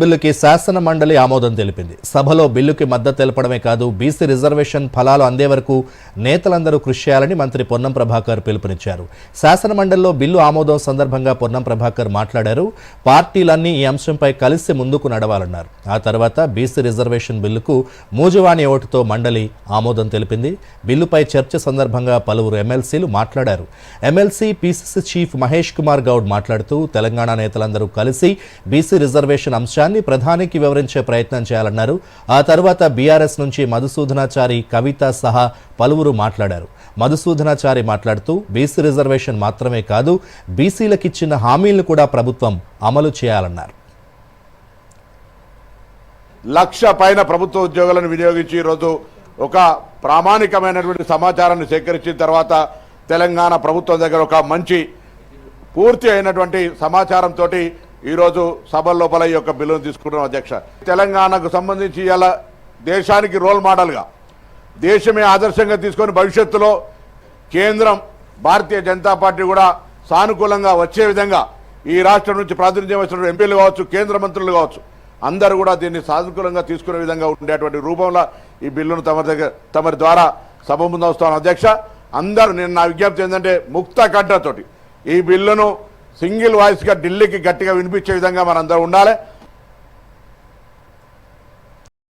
బిల్లుకి శాసన మండలి ఆమోదం తెలిపింది. సభలో బిల్లుకి మద్దతు తెలపడమే కాదు బీసీ రిజర్వేషన్ ఫలాలు అందే వరకు నేతలందరూ కృషి చేయాలని మంత్రి పొన్నం ప్రభాకర్ పిలుపునిచ్చారు. శాసన మండలిలో బిల్లు ఆమోదం సందర్భంగా పొన్నం ప్రభాకర్ మాట్లాడారు. పార్టీలన్నీ ఈ అంశంపై కలిసి ముందుకు నడవాలన్నారు. ఆ తర్వాత బీసీ రిజర్వేషన్ బిల్లుకు మూజువాణి ఓటుతో మండలి ఆమోదం తెలిపింది. బిల్లుపై చర్చ సందర్భంగా పలువురు ఎమ్మెల్సీలు మాట్లాడారు. MLC PCC chief Mahesh Kumar Goud మాట్లాడుతూ తెలంగాణ నేతలందరూ కలిసి బీసీ రిజర్వేషన్ అంశాన్ని ప్రధానికి వివరించే ప్రయత్నం చేయాలన్నారు. ఆ తర్వాత బీఆర్ఎస్ నుంచి మధుసూదనాచారి కవిత సహా పలువురు మాట్లాడారు. మధుసూదనాచారి మాట్లాడుతూ బీసీ రిజర్వేషన్ మాత్రమే కాదు బీసీలకు ఇచ్చిన హామీలను కూడా ప్రభుత్వం అమలు చేయాలన్నారు. లక్ష పైన ప్రభుత్వ ఉద్యోగులను వినియోగించి ఈరోజు ఒక ప్రామాణికమైనటువంటి సమాచారాన్ని సేకరించిన తర్వాత తెలంగాణ ప్రభుత్వం దగ్గర ఒక మంచి పూర్తి అయినటువంటి సమాచారంతో ఈరోజు సభ లోపల ఈ యొక్క బిల్లును తీసుకుంటున్నాం అధ్యక్ష. తెలంగాణకు సంబంధించి ఇలా దేశానికి రోల్ మోడల్గా దేశమే ఆదర్శంగా తీసుకొని భవిష్యత్తులో కేంద్రం భారతీయ జనతా పార్టీ కూడా సానుకూలంగా వచ్చే విధంగా ఈ రాష్ట్రం నుంచి ప్రాతినిధ్యం వహిస్తున్న ఎంపీలు కావచ్చు కేంద్ర మంత్రులు కావచ్చు అందరూ కూడా దీన్ని సానుకూలంగా తీసుకునే విధంగా ఉండేటువంటి రూపంలో ఈ బిల్లును తమ దగ్గర తమరి ద్వారా సభ ముందు వస్తాను అధ్యక్ష అందరూ నేను నా విజ్ఞప్తి ఏంటంటే ముక్త కంటతోటి ఈ బిల్లును సింగిల్ వాయిస్గా ఢిల్లీకి గట్టిగా వినిపించే విధంగా మనందరూ ఉండాలి.